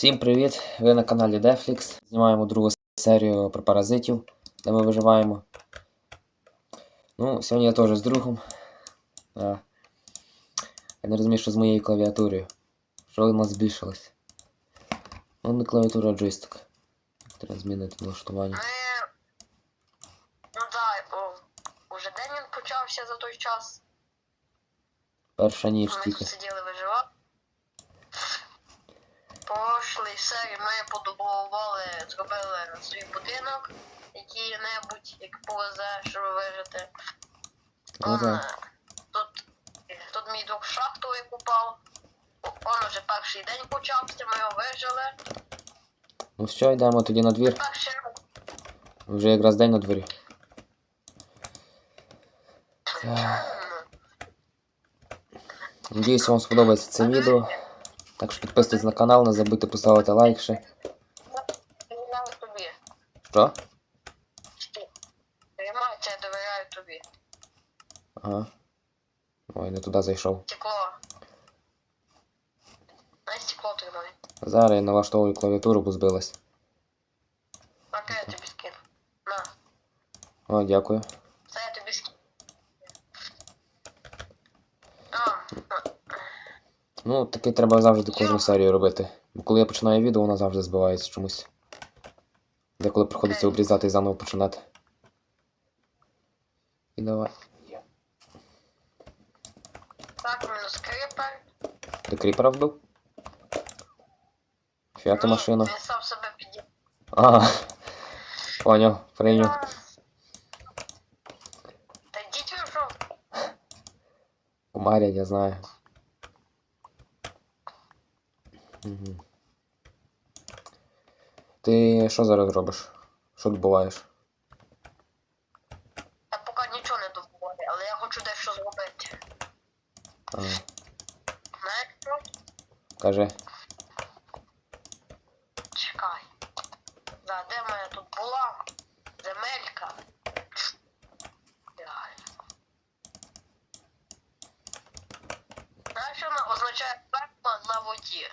Всім привіт! Ви на каналі Deflix. Знімаємо другу серію про паразитів, де ми виживаємо. Ну, сьогодні я теж з другом. А, я не розумію, що з моєю клавіатурою. Що у нас збільшилось? Ну, не клавіатура, а джойстик. Треба змінити налаштування. Ми. Ну так, о, уже день він почався за той час. Перша ніч Ми тільки. тут сиділи. Прошлій серії ми подобували, зробили свій будинок, який-небудь, як повезе, щоб вижити. Ну Он, так. е, Тут, тут мій друг шахту викупав. Он уже перший день почався, ми його вижили. Ну що, йдемо тоді на двір. Перший Вже якраз день на дворі. Надіюсь, вам сподобається це відео. Так що підписуйтесь на канал, не забудьте поставити лайк ще. довіряю тобі. Що? Тримайся, я довіряю тобі. Ага. Ой, не туди зайшов. Стекло. На стекло тримай. Зараз я налаштовую клавіатуру, бо збилась. Пока я тобі скину. На, О, дякую. це я тобі скину. А, Ну, таке треба завжди кожну серію робити. Бо коли я починаю відео, вона завжди збивається чомусь. Деколи приходиться обрізати і заново починати. І давай. Так, мінус кріпер. Ти кріпера вбив? Фіата Ні, машина. Він сам себе підіймав. А, поняв, прийняв. Та йдіть ви що? Кумарять, я знаю. Угу. Ти що зараз робиш? Що добуваєш? Я поки нічого не добуваю, але я хочу дещо зробити. А, Знаєш що? каже. Чекай. Да, де моя тут була? Земелька. Ай. Знаєш, що вона означає пекло на воді?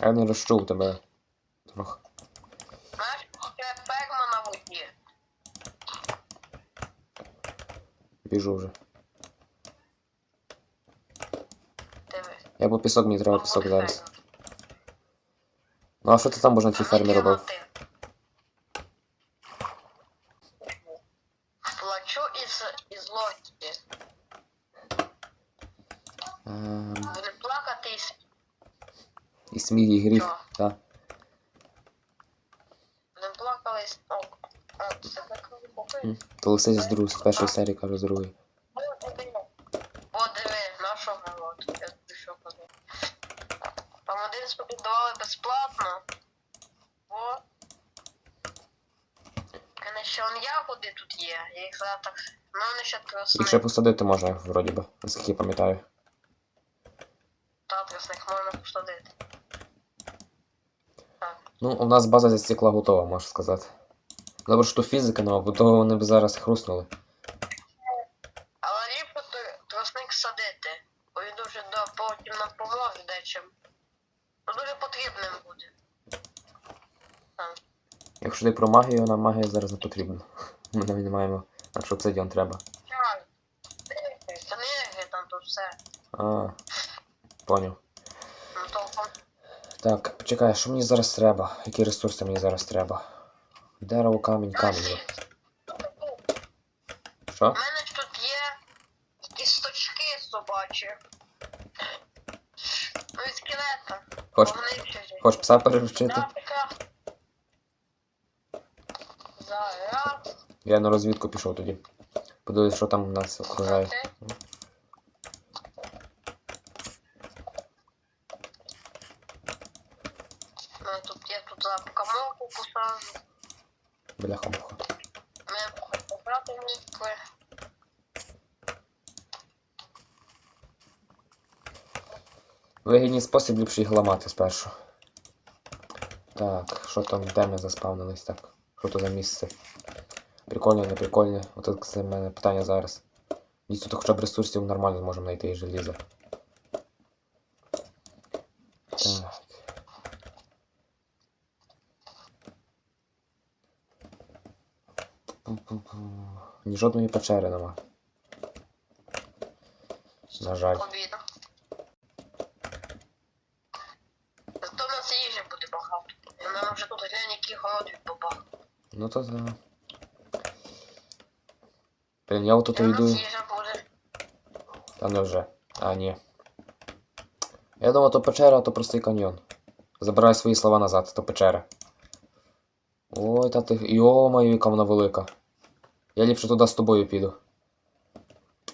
Я не розчув тебе. Трохи. Знаєш, що пекло на воді? Біжу вже. Дивись. Я по пісок, мені треба пісок зараз. Ну а що ти там можна на тій фермі робив? І сміх, і гріх. Так. Будем плакали із... О, це так купив. То лисиця з другої, з першої серії, кажу, з другої. О, диви, на що от, я що казав. Там один сподівали безплатно. О. Конечно, он ягоди тут є, я їх зараз так... Ну, вони ще тросни. Їх ще посадити можна, вроді би, наскільки я пам'ятаю. Та тросник можна посадити. Ну, у нас база зі стекла готова, можна сказати. Добре, що фізика нема, бо того вони б зараз хрустнули. Але ліпо тросник садити, бо він дуже до, потім нам поможе дечим. Ну, дуже потрібним буде. Так. Якщо ти про магію, нам магія зараз не потрібна. Ми навіть не маємо. Так що обсидіан треба. Чай. Дивись, там тут все. А, поняв. Так, почекай, що мені зараз треба? Які ресурси мені зараз треба? Дерево, камінь, камінь. є. У мене ж тут є кісточки собачі. Ну і скелета. Хоч, хоч пса переручити? Я на розвідку пішов тоді. Подивись, що там у нас окружає. Окей. Ну, тут я тут за посажу. Бляха муха. Ми побрати мікли. Вигідний спосіб ліпше їх ламати спершу. Так, що там, де ми заспавнились? Так. Що то за місце? Прикольне, не прикольне. От це в мене питання зараз. Дійсно, то хоча б ресурсів нормально зможемо знайти і желіза. Так. Пу-пу-пу. Ні жодної печери нема. На жаль. Зато в нас їжі буде багато. Мене вже тут глянь, який город відбував. Ну то да. Блін, я отут йду. Та не вже. А, ні. Я думав, то печера, а то простий каньйон. Забирай свої слова назад, то печера. Ой, та ти. Йо-моє, яка вона велика. Я ліпше туди з тобою піду.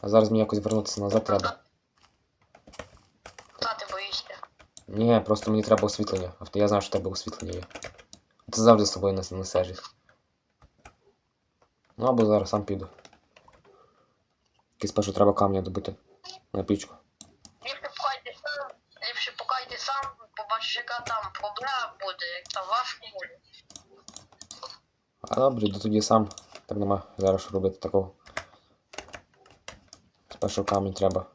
А зараз мені якось вернутися назад треба. Та ти боїшся. Ні, просто мені треба освітлення. Авто я знаю, що тебе освітлення є. Ти завжди з собою не несеш їх. Ну або зараз сам піду. Якийсь спершу треба камня добити на пічку. Ліпше покайте сам, ліпше покайте сам, побачиш, яка там проблема буде, як там важко буде. А добре, йду тоді сам. Так нема зараз що робити такого. Спершу камінь треба.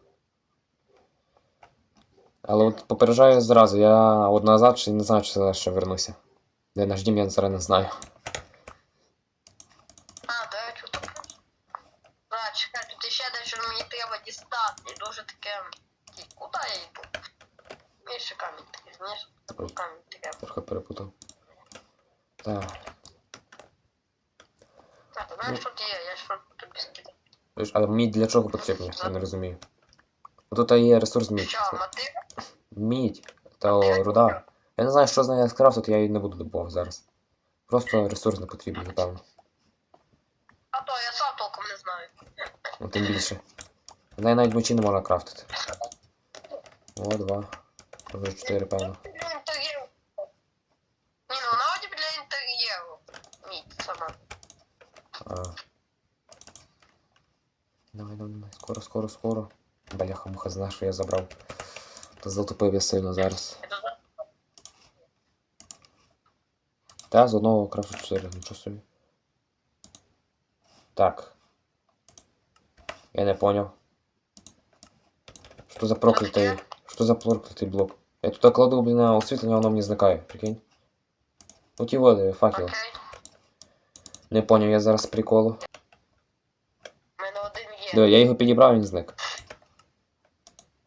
Але от попереджаю зразу, я от назад ще не знаю, чи зараз ще вернуся. Де наш дім, я зараз не знаю. А, до речі, то. А, чекай, тут ще дещо мені треба дістати. Дуже таке. Куди я йду? Мені ще камінь такий, знаєш? Камінь треба. Трохи перепутав. Так. Ти знаєш, що є, я що тобі скидав. Ж, А мідь для чого потрібна? Я не розумію. Тут є ресурс мідь. Що, мотив? Мідь та руда. Я не знаю, що з нею скрафтити, я її не буду добувати зараз. Просто ресурс не потрібен, напевно. А то я сам толком не знаю. Ну тим більше. В неї навіть мочі не можна крафтити. О, два. Вже чотири, певно. Для інтер'єру. Ні, ну вона вроді для інтер'єру. Ні, сама. А. Давай, давай, давай. Скоро, скоро. Бляха, муха знає, що я забрав. Затупив я сильно зараз. Та, з одного крафту 4, нічого собі. Так. Я не понял. Що за проклятий. Що за проклятий блок? Я тут кладу, блін, на освітлення, воно мені зникає, прикинь. Ну ті води, факел. Окей. Не поняв, я зараз приколу. У мене один є. Диви, я його підібрав, він зник.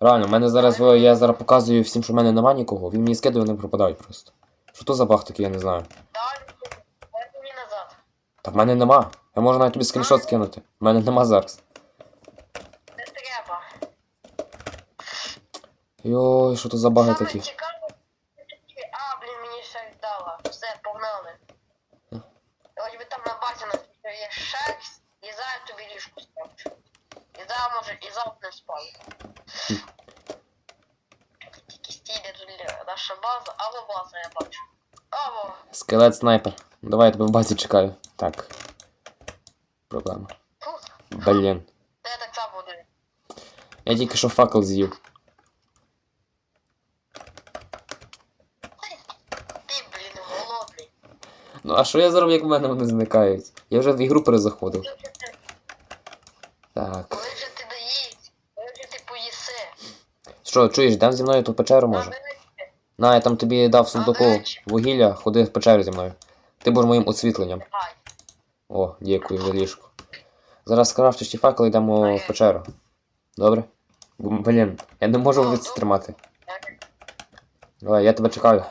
Реально, в мене зараз, я зараз показую всім, що в мене нема нікого, він мені скидає, вони пропадають просто. Що то за баг такий, я не знаю. Та в мене нема. Я можу навіть тобі скріншот скинути. В мене нема зараз. Не треба. Йой, що то за баги такі? цікаве, а, блін, мені ще віддала. Все, погнали. Ну. Ось би там на базі на є шерсть, і зараз тобі ліжку ставлю. І зараз може, і зараз не спали. Тільки стійде тут лі- наша база, або база я бачу. Або. Скелет снайпер. Давай я тебе в базі чекаю. Так. Проблема. Блін. я так само буду. Я тільки що факел з'їв. Ти, блін, голодний. Ну а що я зроблю, як в мене вони зникають? Я вже в ігру перезаходив. Так. Коли вже ти доїсть, коли вже ти поїси. Що, чуєш, йдем зі мною ту печеру може? На, я там тобі дав сундуку вугілля, ходи в печеру зі мною. Ти будеш моїм освітленням. О, дякую за ліжко. Зараз скрафтиш ті факели, йдемо в печеру. Добре? Блін, я не можу вулиці тримати. Давай, я тебе чекаю.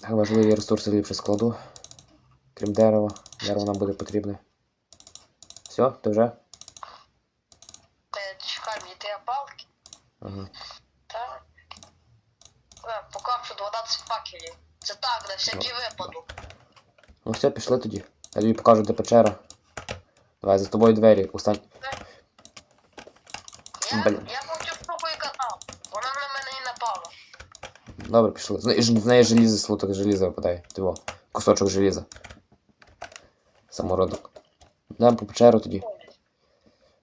Так, важливі ресурси ліпше складу. Крім дерева. Дерево нам буде потрібне. Все, ти вже? Та чекай, мені треба палки. Ага. Так. Покажу 12 факелів. Це так, на всякий випадок. Ну все, пішли тоді. Я тобі покажу, де печера. Давай, за тобою двері. Устань. Я, Блін. я хочу штуку і казав. Вона на мене і напала. Добре, пішли. З неї, з неї желізо, слуток желіза випадає. Диво. Кусочок желіза. Самородок. Йдемо по печеру тоді.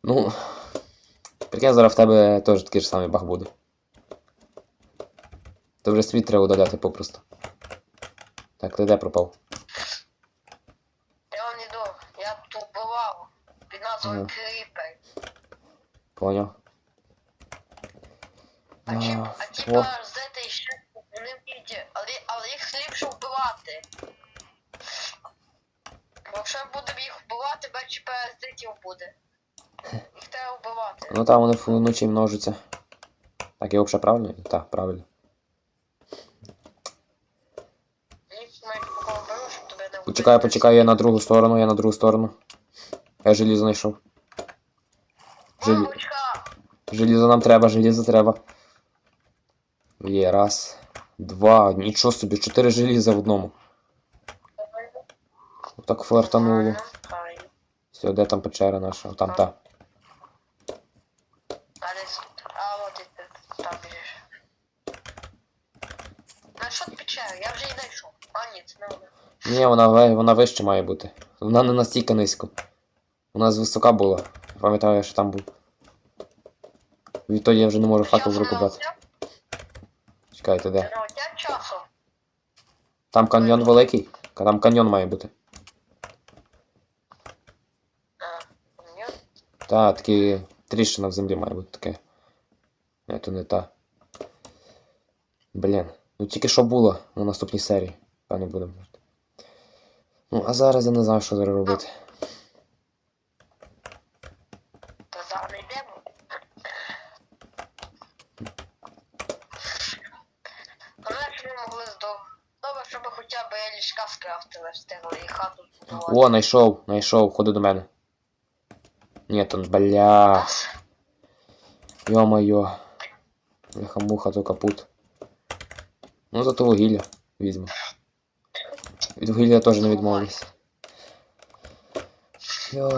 Ну. Я зараз в тебе теж такий ж самий баг буду. То вже світ треба удаляти попросту. Так, ти де пропав? Я не до я тут бував. Під назвою Ага. Кріпер. Поняв. А чи- А, а о. типа здати ще не вміють, але, але їх ліпше вбивати. Бо якщо будемо їх вбивати, бачу, ПСД буде. Ну там вони вночі множаться. Так, я взагалі правильно? Так, правильно. Вбити. Почекай, почекай, я на другу сторону, я на другу сторону. Я желізо знайшов. Мамочка! Желізо нам треба, желізо треба. Є, раз, два, нічого собі, чотири желіза в одному. Так правильно. Все, де там печера наша? Там та. А десь тут. А от і ти там біжиш. На що ти печера? Я вже її знайшов. А ні, це не вона. Ні, вона, вона вище має бути. Вона не настільки низько. Вона з висока була. Пам'ятаю, що там був. Відтоді я вже не можу факел в руку брати. Чекайте, де? Там каньйон великий? Там каньйон має бути. Та, такі тріщина в землі має бути таке. Ні, то не та. Блін. Ну тільки що було на наступній серії. Певно будемо. Ну, а зараз я не знаю, що зараз робити. Та не. О, знайшов, знайшов, ходи до мене. Ні, то бля. Йо-моє. Бляха муха, то капут. Ну зато вугілля візьму. Від вугілля я теж не відмовлюсь. Йо.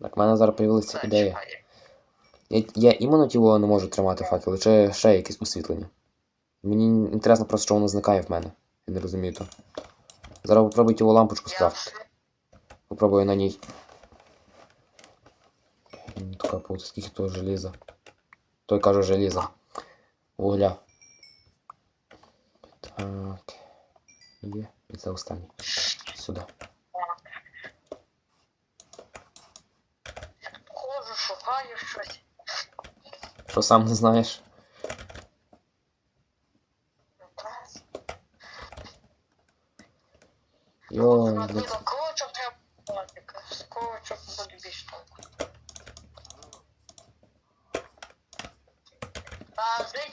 Так, в мене зараз появилася ідея. Я, я іменно тіло не можу тримати факел, чи ще якесь освітлення. Мені інтересно просто, що воно зникає в мене. Я не розумію то. Зараз попробуй тіло лампочку скрафтити. Попробую на ній. М, Така скільки того желіза. Той каже желіза. Вугля. Так. Є. І це останнє. Сюди. ходжу, шукаю щось. Що сам не знаєш? Йой,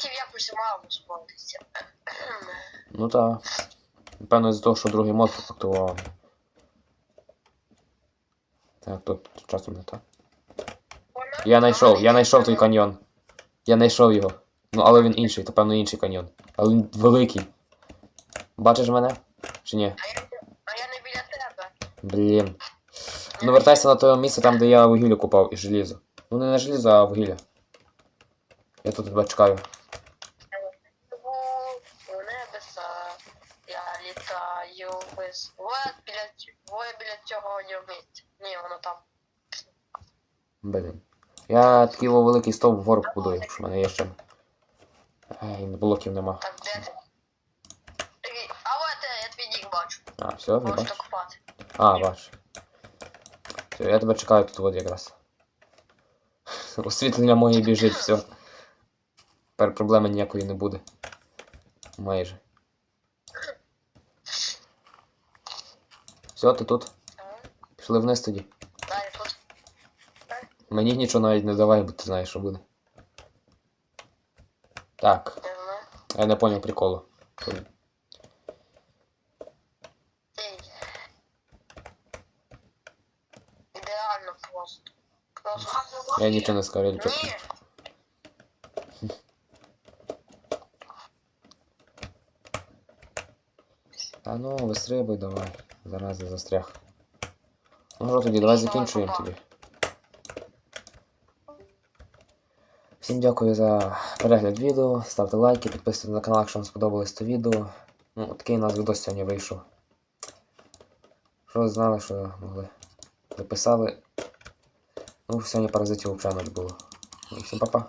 Зайти якось мало спортиться. Ну так. Напевно, з-за того, що другий мод активував. Так, тут часом не так. Я знайшов, я знайшов той каньйон. Я знайшов його. Ну, але він інший, то певно інший каньйон. Але він великий. Бачиш мене? Чи ні? А я, а я не біля тебе. Блін. Ну вертайся на те місце, там, де я вугілля купав і желізо. Ну не на желізо, а вугілля. Я тут тебе чекаю. У небеса я літаю без. Вот біля ць- двоє біля цього місця. Ні, воно там. Блін. Я такий великий стовп вгору побудую, що в мене є ще. Ей, блоків нема. Так, де ти? А от я, я твій нік бачу. А, все, не Можеш бачиш? так купати. А, бачу. Все, я тебе чекаю тут от якраз. Освітлення моє біжить, все. Тепер проблеми ніякої не буде. Майже. Все, ти тут? Пішли вниз тоді. Далі тут. Мені нічого навіть не давай, бо ти знаєш, що буде. Так, Не знаю. я не поняв приколу. Ей. Ідеально просто. Просто. Я нічого не скажу, я нічого. Ні. Та ну, вистрибуй давай. Зараз я застряг. Ну що тоді, давай закінчуємо тоді. Всім дякую за перегляд відео. Ставте лайки, підписуйтесь на канал, якщо вам сподобалось це відео. Ну, такий у нас відос сьогодні вийшов. Що знали, що могли. Записали. Ну, сьогодні паразитів взагалі було. Ну, Всім па-па.